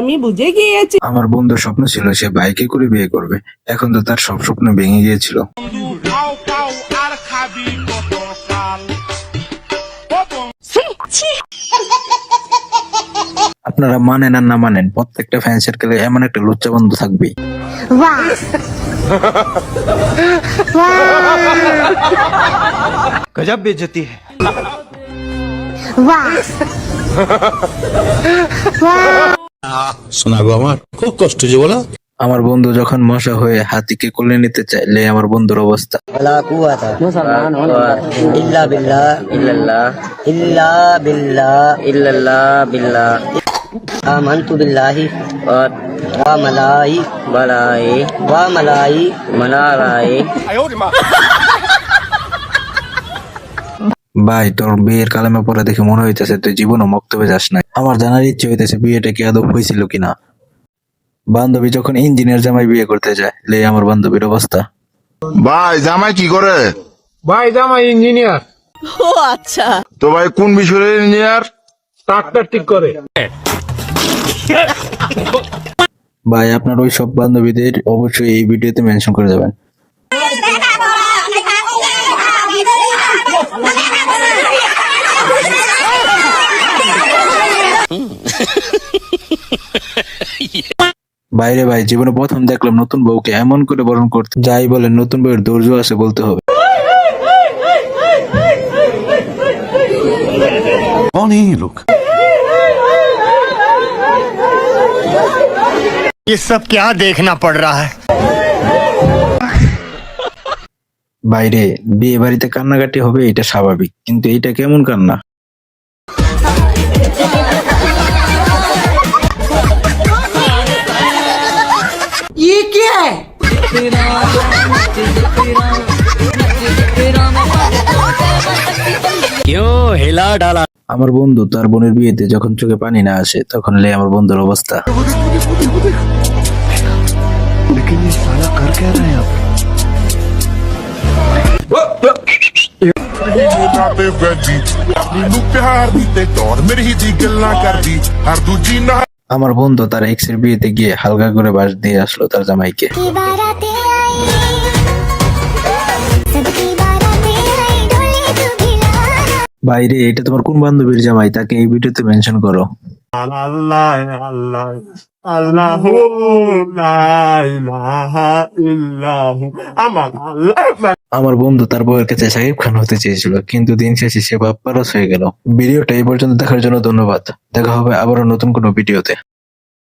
আমি বুঝে গিয়েছি আমার বন্ধুর স্বপ্ন ছিল সে বাইকে করে বিয়ে করবে। এখন তো তার সব স্বপ্ন ভেঙে গিয়েছিল। আপনারা মানেন আর না মানেন প্রত্যেকটা ফ্যান সার্কেলে এমন একটা লুচ্চা বন্ধ থাকবে গজব বেজতি শোনাবো আমার খুব কষ্ট আমার বন্ধু যখন মশা হয়ে হাতিকে কোলে নিতে চাইলে আমার বন্ধুর অবস্থা। ইল্লা বিল্লা ইল্লা বিল্লা ইল্লাল্লাহ বিল্লা آمنت بالله وملائكته بلاي وملائكته مناراي ভাই তোর বিয়ের কালেমা পরে দেখে মনে হইতেছে তুই জীবনও মক্তবে যাস নাই আমার জানার ইচ্ছে হইতেছে বিয়েটা কি আদৌ হয়েছিল কিনা বান্ধবী যখন ইঞ্জিনিয়ার জামাই বিয়ে করতে যায় লে আমার বান্ধবীর অবস্থা ভাই জামাই কি করে ভাই জামাই ইঞ্জিনিয়ার ও আচ্ছা তো ভাই কোন বিষয়ের ইঞ্জিনিয়ার ট্রাক্টর ঠিক করে ভাই, আপনার ওই সব বান্ধবীদের অবশ্যই এই ভিডিওতে মেনশন করে দেবেন। বাইরে ভাই, জীবনে প্রথম দেখলাম নতুন বউকে এমন করে বরণ করতে। যাই বলেন নতুন বউয়ের ধৈর্য আছে বলতে হবে। অনেক লোক ये लोग ये सब क्या देखना पड़ रहा है বাইরে বিয়ে বাড়িতে কান্নাকাটি হবে এটা স্বাভাবিক কিন্তু এটা কেমন কান্না ये क्या है क्यों हिला डाला আমার বন্ধু তার বোনের বিয়েতে যখন চোখে পানি না আসে, তখন লে আমার বন্ধুর অবস্থা। আমার বন্ধু তার এক্সের বিয়েতে গিয়ে হালকা করে বাস দিয়ে আসলো তার জামাইকে। বাইরে এটা তোমার কোন বান্ধবীর জামাই? তাকে এই ভিডিওতে মেনশন করো। আল্লাহ আল্লাহ আল্লাহ আমার আমার বন্ধু তার বউয়ের কাছে সাকিব খান হতে চেয়েছিল কিন্তু দিন শেষে সে বাপ্পারস হয়ে গেল। ভিডিওটা এই পর্যন্ত দেখার জন্য ধন্যবাদ। দেখা হবে আবারও নতুন কোনো ভিডিওতে।